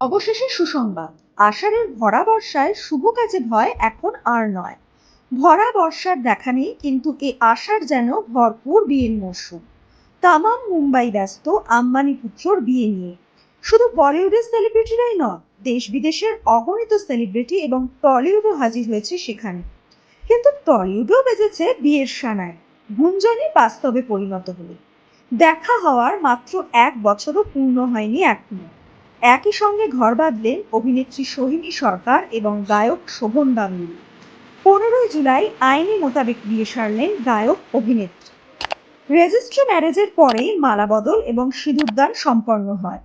অবশেষে সুসংবাদ। আষাঢ়ের ভরা বর্ষায় শুভ কাজে ভয় এখন আর নয়। ভরা বর্ষার দেখা নেই, কিন্তু এ আষাঢ় যেন ভরপুর বিয়ের মরশুম। তামাম মুম্বাই ব্যস্ত, আম্বানি পুত্রর বিয়ে নিয়ে। শুধু বলিউডের সেলিব্রিটিরাই নয় দেশ বিদেশের অগণিত সেলিব্রিটি এবং টলিউডও হাজির হয়েছে সেখানে। কিন্তু টলিউডও বেজেছে বিয়ের সানায় গুঞ্জনই বাস্তবে পরিণত হলো। দেখা হওয়ার মাত্র এক বছরও পূর্ণ হয়নি এখনও। একই সঙ্গে ঘর বাঁধলেন অভিনেত্রী সোহিনী সরকার এবং গায়ক শোভন গাঙ্গুলি পনেরোই জুলাই আইনি মোতাবেক বিয়ে সারলেন গায়ক অভিনেত্রী। রেজিস্ট্রি ম্যারেজের পরেই মালাবদল এবং সিঁদুরদান সম্পন্ন হয়।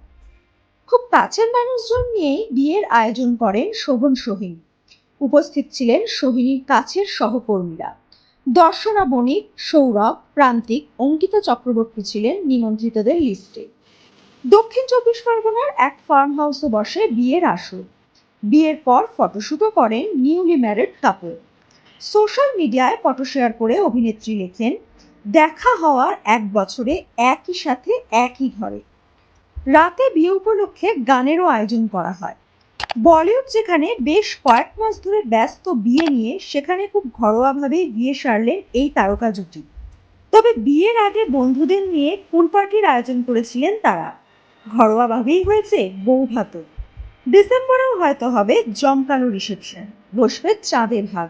খুব কাছের মানুষজন নিয়েই বিয়ের আয়োজন করেন শোভন সোহিনী। উপস্থিত ছিলেন সোহিনীর কাছের সহকর্মীরা। দর্শনা বণিক সৌরভ, প্রান্তিক, অঙ্কিতা চক্রবর্তী ছিলেন নিমন্ত্রিতদের লিস্টে। দক্ষিণ চব্বিশ পরগনার এক ফার্ম হাউসে বসে বিয়ের আসর। বিয়ের পর ফটোশ্যুটও করেন নিউলি ম্যারিড কাপল সোশ্যাল মিডিয়ায় ফটো শেয়ার করে অভিনেত্রী লেখেন, দেখা হওয়ার এক বছরে একই সাথে একই ঘরে। রাতে বিয়ে উপলক্ষে গানেরও আয়োজন করা হয়। বলিউড যেখানে বেশ কয়েক মাস ধরে ব্যস্ত বিয়ে নিয়ে, সেখানে খুব ঘরোয়াভাবেই বিয়ে সারলেন এই তারকা জুটি। তবে বিয়ের আগে বন্ধুদের নিয়ে পুল পার্টির আয়োজন করেছিলেন তারা। ঘরোয়াভাবেই হয়েছে বউ ভাত ডিসেম্বরেও হয়তো হবে জমকালো রিসেপশন, বসবে চাঁদের ভাগ।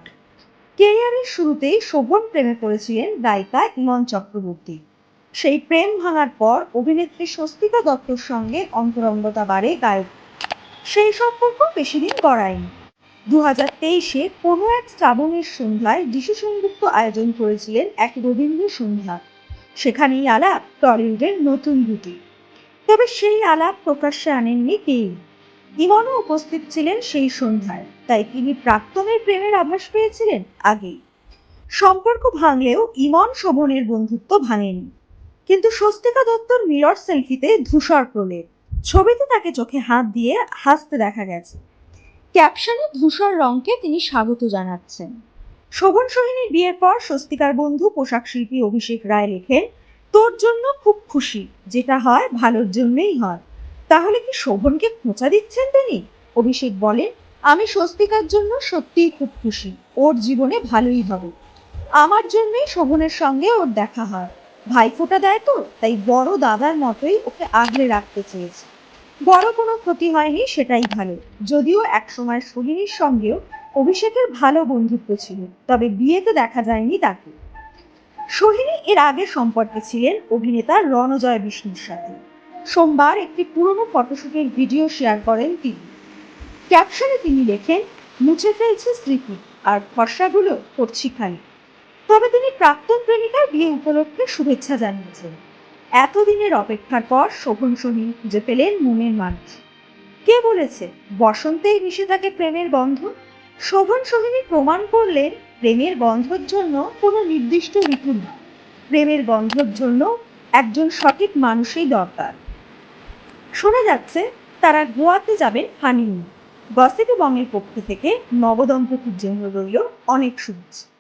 কেরিয়ারের শুরুতেই শোভন প্রেমে পড়েছিলেন গায়িকা ইমন চক্রবর্তী। সেই প্রেম ভাঙার পর অভিনেত্রী স্বস্তিকা দত্তর সঙ্গে অন্তরঙ্গতা বাড়ে গায়ক। সেই সম্পর্ক বেশিদিন গড়ায়নি। দু হাজার তেইশে কোনো এক শ্রাবণের সন্ধ্যায় যিশু সংযুক্ত আয়োজন করেছিলেন এক রবীন্দ্র সন্ধ্যা। সেখানেই আলাপ টলিউডের নতুন দুটি তবে সেই আলাপ প্রকাশ্যে আনেননি কেউ ইমনও উপস্থিত ছিলেন সেই সন্ধ্যায়, তাই তিনি প্রাক্তনের প্রেমের আভাস পেয়েছিলেন আগেই। সম্পর্ক ভাঙলেও ইমন শোভনের বন্ধুত্ব ভাঙেনি। কিন্তু স্বস্তিকা দত্তর মিরর সেলফিতে ধূসর প্রলেপ। ছবিতে তাকে চোখে হাত দিয়ে হাসতে দেখা গেছে। ক্যাপশনে ধূসর রঙকে তিনি স্বাগত জানাচ্ছেন। শোভন সোহিনীর বিয়ের পর স্বস্তিকার বন্ধু পোশাক শিল্পী অভিষেক রায় লেখেন তোর জন্য খুব খুশি, যেটা হয় ভালোর জন্যই হয়। তাহলে কি শোভনকে খোঁচা দিচ্ছেন তিনি? অভিষেক বলেন, আমি স্বস্তিকার জন্য সত্যিই খুব খুশি, ওর জীবনে ভালোই হবে। আমার জন্যই শোভনের সঙ্গে ওর দেখা হয়। ভাইফোঁটা দেয় তো, তাই বড় দাদার মতোই ওকে আগলে রাখতে চেয়েছে। বড় কোনো ক্ষতি হয়নি, সেটাই ভালো। যদিও একসময় সোহিনীর সঙ্গেও অভিষেকের ভালো বন্ধুত্ব ছিল, তবে বিয়েতে দেখা যায়নি তাকে। সোহিনী এর আগে সম্পর্কে ছিলেন অভিনেতা রণজয় বিষ্ণুর সাথে। সোমবার একটি পুরনো ফটোশুটের ভিডিও শেয়ার করেন তিনি। ক্যাপশনে তিনি লেখেন, মুছে ফেলছে স্মৃতি আর ফর্সাগুলো করছি খালি তবে তিনি প্রাক্তন প্রেমিকার বিয়ে উপলক্ষে শুভেচ্ছা জানিয়েছেন। এতদিনের অপেক্ষার পর শোভন সোহিনী খুঁজে পেলেন মনের মানুষ। কে বলেছে, বসন্তেই মিশে থাকে প্রেমের বন্ধন। শোভন সোহিনী প্রমাণ করলেন প্রেমের গন্ধর জন্য কোনো নির্দিষ্ট ঋতু নেই। প্রেমের গন্ধর জন্য একজন সঠিক মানুষই দরকার। শোনা যাচ্ছে তারা গোয়াতে যাবেন হানিমুন। গসিপি বংয়ের পক্ষ থেকে নবদম্পতির জন্য রইল অনেক শুভেচ্ছা।